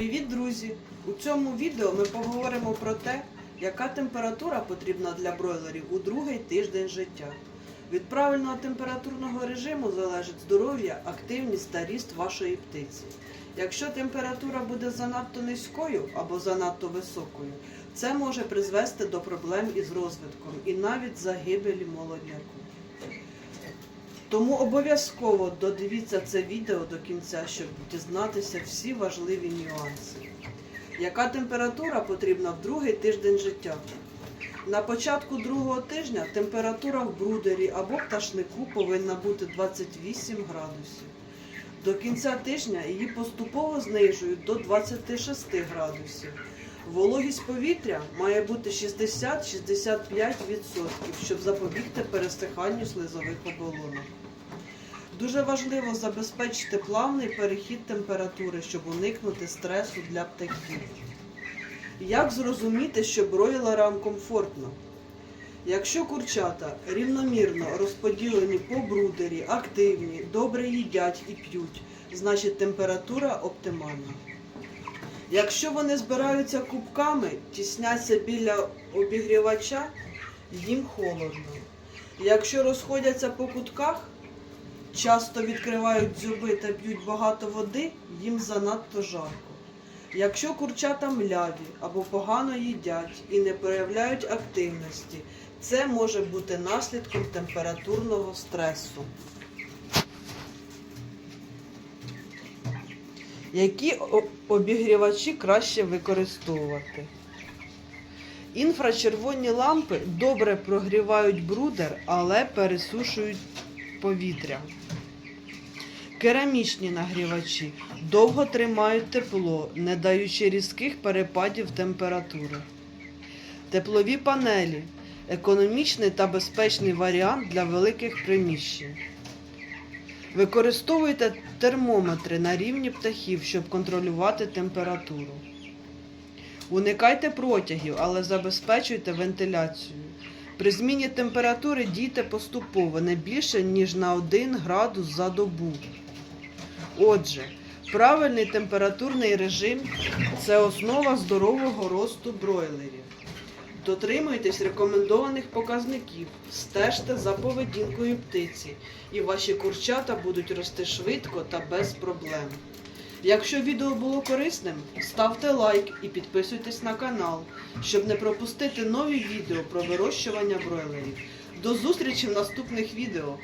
Привіт, друзі! У цьому відео ми поговоримо про те, яка температура потрібна для бройлерів у другий тиждень життя. Від правильного температурного режиму залежить здоров'я, активність та ріст вашої птиці. Якщо температура буде занадто низькою або занадто високою, це може призвести до проблем із розвитком і навіть загибелі молодняку. Тому обов'язково додивіться це відео до кінця, щоб дізнатися всі важливі нюанси. Яка температура потрібна в другий тиждень життя? На початку другого тижня температура в брудері або пташнику повинна бути 28 градусів. До кінця тижня її поступово знижують до 26 градусів. Вологість повітря має бути 60-65%, щоб запобігти пересиханню слизових оболонок. Дуже важливо забезпечити плавний перехід температури, щоб уникнути стресу для птахів. Як зрозуміти, що бройлерам комфортно? Якщо курчата рівномірно розподілені по брудері, активні, добре їдять і п'ють, значить температура оптимальна. Якщо вони збираються кубками, тісняться біля обігрівача, їм холодно. Якщо розходяться по кутках, часто відкривають дзюби та п'ють багато води, їм занадто жарко. Якщо курчата мляві або погано їдять і не проявляють активності, це може бути наслідком температурного стресу. Які обігрівачі краще використовувати? Інфрачервоні лампи добре прогрівають брудер, але пересушують повітря. Керамічні нагрівачі довго тримають тепло, не даючи різких перепадів температури. Теплові панелі економічний та безпечний варіант для великих приміщень. Використовуйте термометри на рівні птахів, щоб контролювати температуру. Уникайте протягів, але забезпечуйте вентиляцію. При зміні температури дійте поступово не більше, ніж на 1 градус за добу. Отже, правильний температурний режим це основа здорового росту бройлерів. Дотримуйтесь рекомендованих показників, стежте за поведінкою птиці, і ваші курчата будуть рости швидко та без проблем. Якщо відео було корисним, ставте лайк і підписуйтесь на канал, щоб не пропустити нові відео про вирощування бройлерів. До зустрічі в наступних відео!